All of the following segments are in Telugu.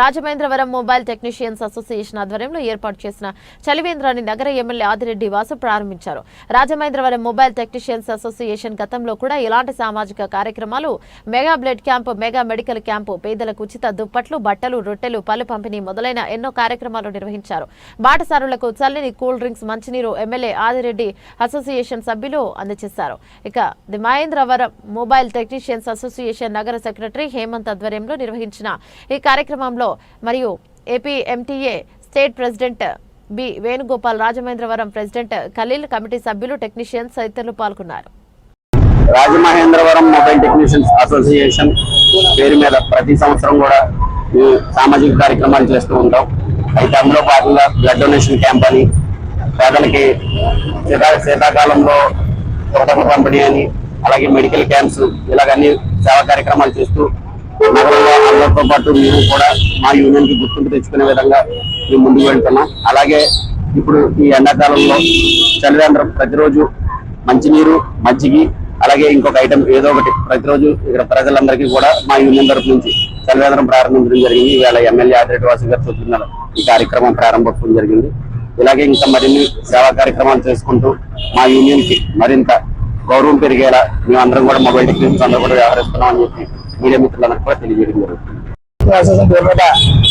రాజమేంద్రవరం మొబైల్ టెక్నీషియన్స్ అసోసియేషన్ ఆధ్వర్యంలో ఏర్పాటు చేసిన చలివేంద్రాన్ని నగర ఎమ్మెల్యే ఆదిరెడ్డి వాసు ప్రారంభించారు. రాజమేంద్రవరం మొబైల్ టెక్నీషియన్స్ అసోసియేషన్ గతంలో కూడా ఇలాంటి సామాజిక కార్యక్రమాలు mega blood camp mega medical camp పేదలకు ఉచిత దుప్పట్లు బట్టలు రొట్టెలు పలు పంపిణీ మొదలైన ఎన్నో కార్యక్రమాలు నిర్వహించారు. బాటసారులకు చల్లని కూల్ డ్రింక్స్ మంచినీరు ఎమ్మెల్యే ఆదిరెడ్డి అసోసియేషన్ సభ్యులు అందజేశారు. ఇక the Mahendravaram mobile technicians association నగర సెక్రటరీ హేమంత్ ఆధ్వర్యంలో నిర్వహించిన ఈ కార్యక్రమంలో మరియు AP MTA state president B Venugopal Rajamahendravaram president Khalil committee సభ్యులు టెక్నీషియన్స్ తదితరులు పాల్గొన్నారు. రాజమహేంద్రవరం మొబైల్ టెక్నీషియన్స్ అసోసియేషన్ పేరు మీద ప్రతి సంవత్సరం కూడా సామాజిక కార్యక్రమాలు చేస్తూ ఉంటాం. అయితే అందులో భాగంగా బ్లడ్ డొనేషన్ క్యాంప్ అని పేదలకి శీతా శీతాకాలంలో పుస్తక పంపిణీ అని అలాగే మెడికల్ క్యాంప్స్ ఇలాగన్ని సేవా కార్యక్రమాలు చేస్తూ నగరంలో అందరితో పాటు మేము కూడా మా యూనియన్కి గుర్తింపు తెచ్చుకునే విధంగా మేము ముందుకు వెళ్తున్నాం. అలాగే ఇప్పుడు ఈ ఎండాకాలంలో చలివేంద్రం ప్రతిరోజు మంచినీరు మజ్జిగి అలాగే ఇంకొక ఐటమ్ ఏదో ఒకటి ప్రతిరోజు ఇక్కడ ప్రజలందరికీ కూడా మా యూనియన్ తరఫు నుంచి చలివేంద్రం ప్రారంభించడం జరిగింది. ఇవాళ ఎమ్మెల్యే ఆదిరెడ్డి వాసు గారు చూస్తున్నారు ఈ కార్యక్రమం ప్రారంభించడం జరిగింది. ఇలాగే ఇంకా మరిన్ని సేవా కార్యక్రమాలు చేసుకుంటూ మా యూనియన్కి మరింత గౌరవం పెరిగేలా మేమందరం కూడా మొబైల్ టెక్నీషియన్స్ అందరూ కూడా వ్యవహరిస్తున్నామని చెప్పి మీడియా మిత్రులందరికీ కూడా తెలియజేయడం జరుగుతుంది. అసోసియేషన్ పేరు మీద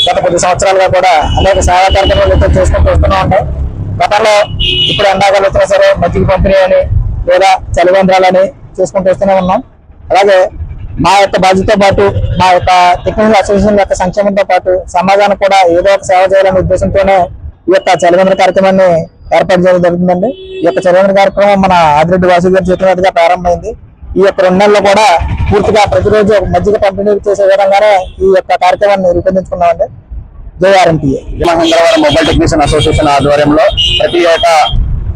గత కొద్ది సంవత్సరాలుగా కూడా అనేక సేవా కార్యక్రమాలు అయితే చేసుకుంటూ వస్తూనే ఉంటాయి. గతంలో ఇప్పుడు ఎండాకాలం వచ్చినా సరే మజ్జిగ పంపిణీ అని లేదా చలివేంద్రాలని చేసుకుంటూ వస్తూనే ఉన్నాం. అలాగే మా యొక్క బాధ్యతతో పాటు మా యొక్క టెక్నికల్ అసోసియేషన్ యొక్క సంక్షేమంతో పాటు సమాజానికి కూడా ఏదో ఒక సేవ చేయాలనే ఉద్దేశంతోనే ఈ యొక్క చలివేంద్ర కార్యక్రమాన్ని ఏర్పాటు చేయడం జరుగుతుందండి. ఈ యొక్క చలివేంద్ర కార్యక్రమం మన ఆదిరెడ్డి వాసు గారు చెప్పినట్టుగా ప్రారంభమైంది. ఈ యొక్క రెండు నెలల్లో కూడా పూర్తిగా ప్రతిరోజు మజ్జిగ పంపిణీ చేసే విధంగానే ఈ యొక్క కార్యక్రమాన్ని రూపొందించుకున్నామండి. జై RMTA Mahendravaram mobile technician association ఆధ్వర్యంలో ప్రతి ఏటా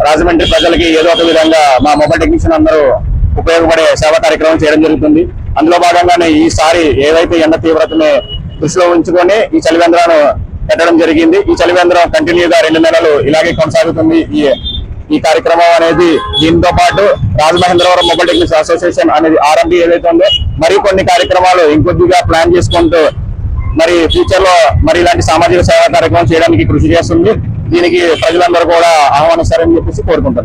రాజమండ్రి ప్రజలకి ఏదో ఒక విధంగా మా మొబైల్ టెక్నీషియన్ అందరూ ఉపయోగపడే సేవా కార్యక్రమం చేయడం జరుగుతుంది. అందులో భాగంగానే ఈసారి ఏదైతే ఎండ తీవ్రతని దృష్టిలో ఉంచుకొని ఈ చలివేంద్రాను పెట్టడం జరిగింది. ఈ చలివేంద్రం కంటిన్యూగా రెండు నెలలు ఇలాగే కొనసాగుతుంది. ఈ ఈ కార్యక్రమం అనేది దీంతో పాటు రాజమహేంద్రవరం మొబైల్ టెక్నిక్స్ అసోసియేషన్ అనేది ఆర్ఎంపీ ఏదైతే ఉందో మరి కొన్ని కార్యక్రమాలు ఇంకొద్దిగా ప్లాన్ చేసుకుంటూ మరి ఫ్యూచర్లో మరి ఇలాంటి సామాజిక సేవా కార్యక్రమం చేయడానికి కృషి చేస్తుంది. దీనికి ప్రజలందరూ కూడా ఆహ్వానిస్తారని చెప్పేసి కోరుకుంటున్నాం.